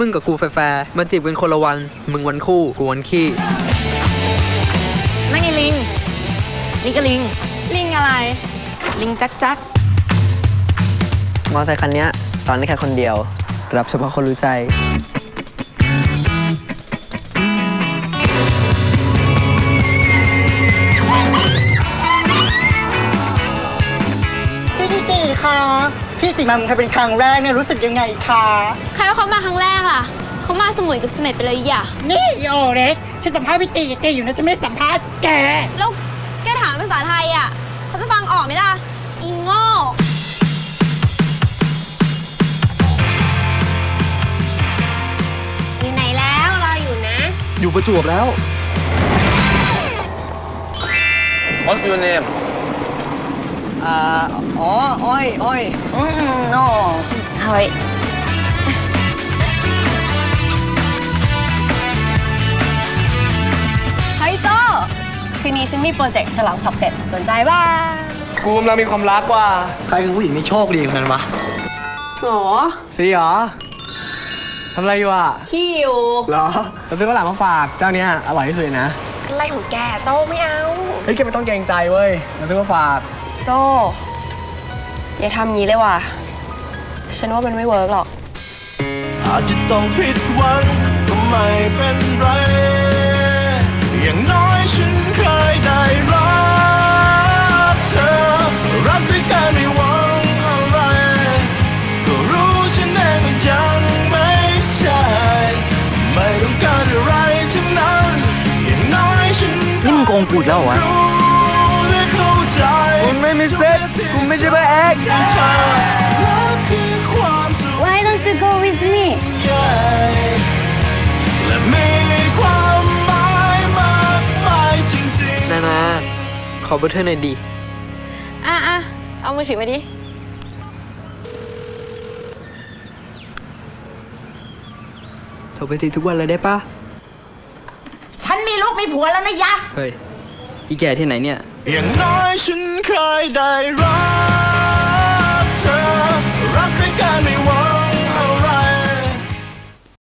มึงกับกูแฟร์ๆมาจีบกันคนละวัน มึงวันคู่กูวันขี้นั่นไงลิง นี่ก็ลิง ลิงอะไร ลิงจักจักมอไซค์คันเนี้ยสอนได้แค่คนเดียว รับเฉพาะคนรู้ใจ ติมาเมืองไทยเป็นครั้งแรกเนี่ยรู้สึกยังไงคะใครว่าเขามาครั้งแรกล่ะ เขามาสมุยกับเสม็ดไปเลยอย่านี่โอเล็กฉันสัมภาษณ์พี่ติติอยู่นะฉันไม่ได้สัมภาษณ์แก แล้วแกถามภาษาไทยอะ เขาจะฟังออกไหมล่ะ อิงโง่อยู่ไหนแล้วรออยู่นะ อยู่ประจวบแล้ว What's your name อ่าอ๋ออ้อยอ้อยอืมโน่เฮ้ยเฮ้ยโจคืนนี้ฉันมีโปรเจกต์ฉลองสอบเสร็จสนใจบ้างกูกำลังมีความรักว่ะใครคือผู้หญิงที่โชคดีของมันวะหรอสีเหรอทำอะไรอยู่อะขี้อยู่เหรอเราซื้อข้าวหลามมาฝากเจ้าเนี้ยอร่อยที่สุดเลยนะอะไรของแกโจไม่เอา เฮ้ยแกไม่ต้องเกรงใจเว้ยเราซื้อมาฝาก โจอย่าทำงี้เลยว่ะ ฉันว่ามันไม่เวิร์กหรอก อาจจะต้องผิดหวังก็ไม่เป็นไร อย่างน้อยฉันเคยได้รักเธอ รักด้วยกันไม่หวังอะไร ก็รู้ฉันเองว่ายังไม่ใช่ ไม่ต้องการอะไรทั้งนั้น อย่างน้อยฉันนี่มึงโกงกูอีกแล้วเหรอวะ รู้ ไม่มีเซ็ตคุณไม่ใช่พระเอกเธอรักคือความสุข Why don't you go with me ใหญ่และมีความหมายมากมายจริงๆนานาขอเบอร์เธอหน่อยดิอะอะเอามือถือมาดิ โทรไปจีบทุกวันเลยได้ปะฉันมีลูกมีผัวแล้วนะยะ เฮ้ยอีแก่ที่ไหนเนี่ย อย่างน้อยฉัน เคยได้รัก